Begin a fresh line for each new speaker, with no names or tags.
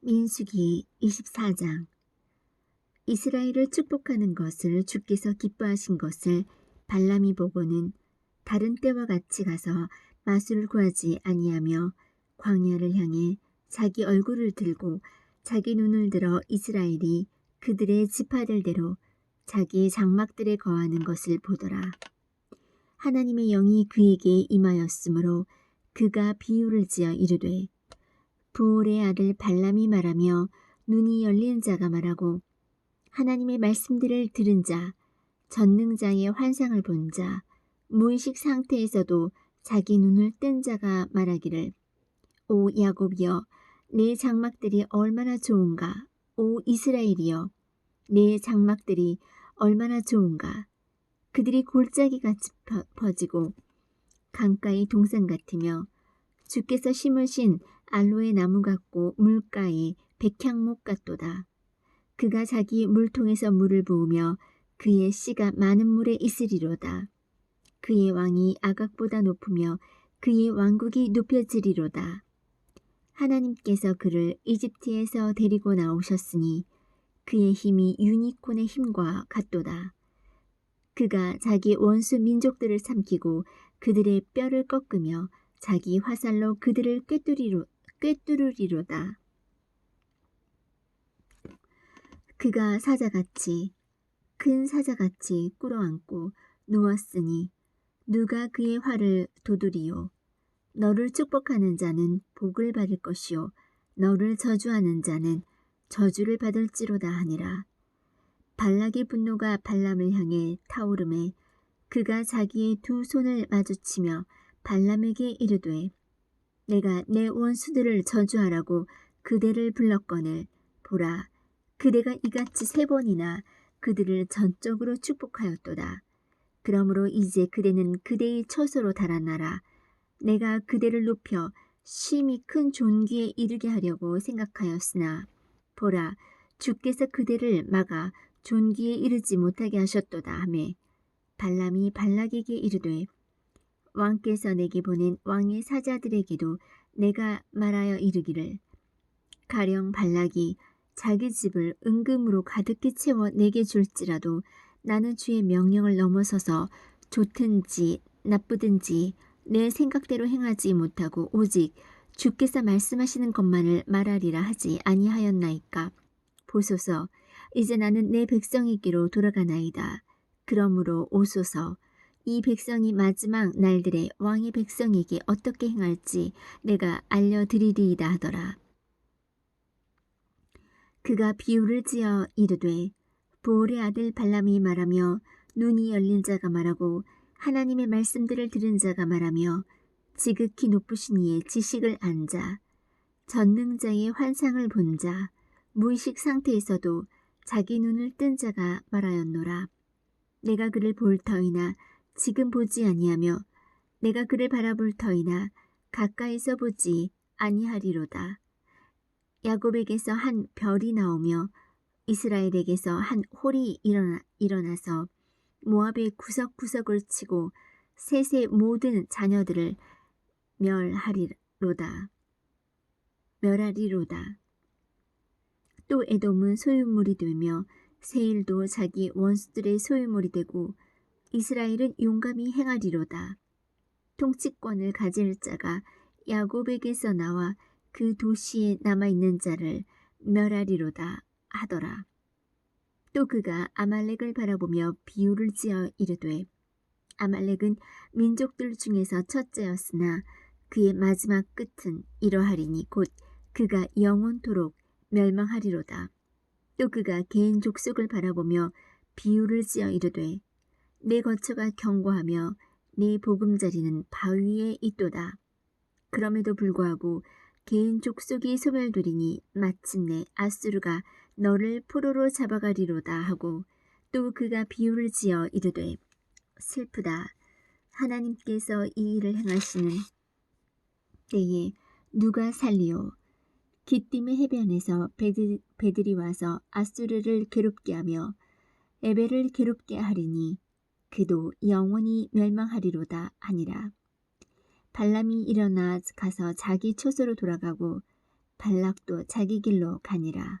민수기 24장 이스라엘을 축복하는 것을 주께서 기뻐하신 것을 발람이 보고는 다른 때와 같이 가서 마술을 구하지 아니하며 광야를 향해 자기 얼굴을 들고 자기 눈을 들어 이스라엘이 그들의 지파들대로 자기의 장막들에 거하는 것을 보더라. 하나님의 영이 그에게 임하였으므로 그가 비유를 지어 이르되 부올의 아들 발람이 말하며 눈이 열린 자가 말하고 하나님의 말씀들을 들은 자 전능자의 환상을 본 자 무의식 상태에서도 자기 눈을 뜬 자가 말하기를 오 야곱이여 내 장막들이 얼마나 좋은가? 오 이스라엘이여 내 장막들이 얼마나 좋은가? 그들이 골짜기같이 퍼지고 강가의 동산 같으며 주께서 심으신 알로에 나무 같고 물가에 백향목 같도다. 그가 자기 물통에서 물을 부으며 그의 씨가 많은 물에 있으리로다. 그의 왕이 아각보다 높으며 그의 왕국이 높여지리로다. 하나님께서 그를 이집트에서 데리고 나오셨으니 그의 힘이 유니콘의 힘과 같도다. 그가 자기 원수 민족들을 삼키고 그들의 뼈를 꺾으며 자기 화살로 그들을 꿰뚫이로, 꿰뚫으리로다. 그가 사자같이 큰 사자같이 꿇어앉고 누웠으니 누가 그의 활을 도두리요. 너를 축복하는 자는 복을 받을 것이요. 너를 저주하는 자는 저주를 받을지로다 하니라. 발락의 분노가 발람을 향해 타오름에 그가 자기의 두 손을 마주치며 발람에게 이르되 내가 내 원수들을 저주하라고 그대를 불렀거늘 보라 그대가 이같이 세 번이나 그들을 전적으로 축복하였도다. 그러므로 이제 그대는 그대의 처소로 달아나라. 내가 그대를 높여 심히 큰 존귀에 이르게 하려고 생각하였으나 보라 주께서 그대를 막아 존귀에 이르지 못하게 하셨도다 하매 발람이 발락에게 이르되 왕께서 내게 보낸 왕의 사자들에게도 내가 말하여 이르기를 가령 발락이 자기 집을 은금으로 가득히 채워 내게 줄지라도 나는 주의 명령을 넘어서서 좋든지 나쁘든지 내 생각대로 행하지 못하고 오직 주께서 말씀하시는 것만을 말하리라 하지 아니하였나이까. 보소서 이제 나는 내 백성에게로 돌아가나이다. 그러므로 오소서 이 백성이 마지막 날들에 왕의 백성에게 어떻게 행할지 내가 알려드리리이다 하더라. 그가 비유를 지어 이르되 보올의 아들 발람이 말하며 눈이 열린 자가 말하고 하나님의 말씀들을 들은 자가 말하며 지극히 높으신 이의 지식을 안자 전능자의 환상을 본 자 무의식 상태에서도 자기 눈을 뜬 자가 말하였노라. 내가 그를 볼 터이나 지금 보지 아니하며 내가 그를 바라볼 터이나 가까이서 보지 아니하리로다. 야곱에게서 한 별이 나오며 이스라엘에게서 한 홀이 일어나, 일어나서 모압의 구석구석을 치고 셋의 모든 자녀들을 멸하리로다. 멸하리로다. 또 에돔은 소유물이 되며 세일도 자기 원수들의 소유물이 되고 이스라엘은 용감히 행하리로다. 통치권을 가질 자가 야곱에게서 나와 그 도시에 남아있는 자를 멸하리로다 하더라. 또 그가 아말렉을 바라보며 비유를 지어 이르되 아말렉은 민족들 중에서 첫째였으나 그의 마지막 끝은 이러하리니 곧 그가 영원토록 멸망하리로다. 또 그가 개인 족속을 바라보며 비유를 지어 이르되 내 거처가 경고하며 내 보금자리는 바위에 있도다. 그럼에도 불구하고 개인 족속이 소멸되리니 마침내 아수르가 너를 포로로 잡아가리로다 하고 또 그가 비유를 지어 이르되 슬프다. 하나님께서 이 일을 행하시는 때에 누가 살리오. 기띔의 해변에서 배들, 배들이 와서 아수르를 괴롭게 하며 에베를 괴롭게 하리니 그도 영원히 멸망하리로다 하니라. 발람이 일어나 가서 자기 초소로 돌아가고 발락도 자기 길로 가니라.